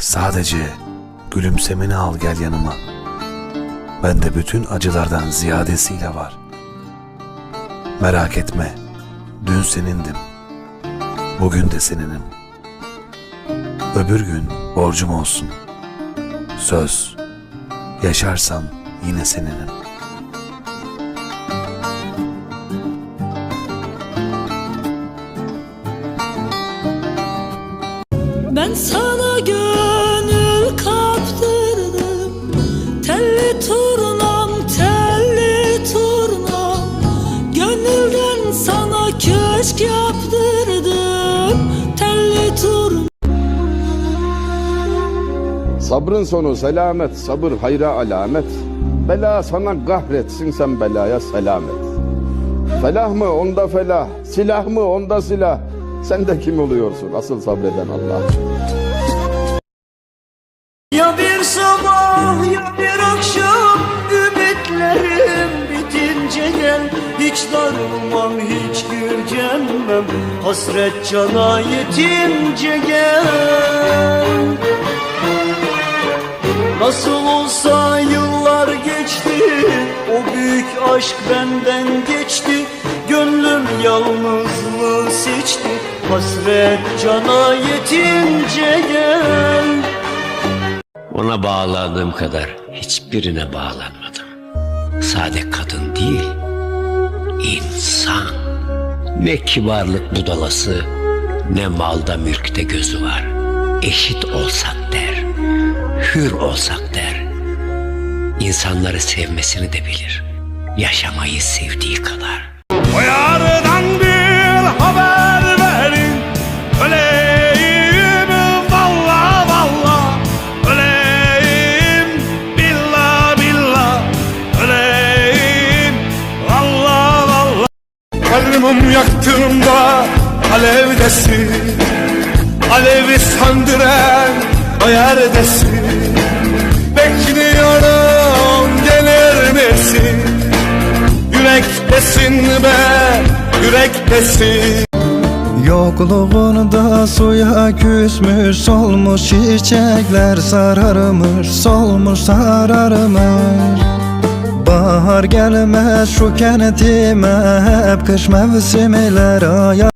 Sadece gülümsemeni al gel yanıma. Bende bütün acılardan ziyadesiyle var. Merak etme, dün senindim. Bugün de seninim. Öbür gün borcum olsun. Söz, yaşarsam yine seninim. Ben sana yaptırdım Telli turnam Sabrın sonu selamet, sabır hayra alamet. Bela sana kahretsin sen belaya selamet. Felah mı onda felah, silah mı onda silah. Sen de kim oluyorsun asıl sabreden Allah. Ya bir sabah bitince gel Hiç darılmam hiç gücenmem Hasret cana yetince gel. Nasıl olsa yıllar geçti O büyük aşk benden geçti. Gönlüm yalnızlığı seçti Hasret cana yetince gel. Ona bağlandığım kadar hiçbirine bağlanmadım. Sade kadın değil, insan. Ne kibarlık budalası, ne malda mülkte gözü var. Eşit olsak der, hür olsak der. İnsanları sevmesini de bilir. Yaşamayı sevdiği kadar. O Kalbim yaktığımda alevdesin. Alevi söndüren o yerdesin Bekliyorum gelir misin? Yürektesin be, yürektesin. Yokluğunda suya küsmüş solmuş çiçekler sararmış solmuş sararmış Bahar gelmez şu kentime hep kış mevsimler aya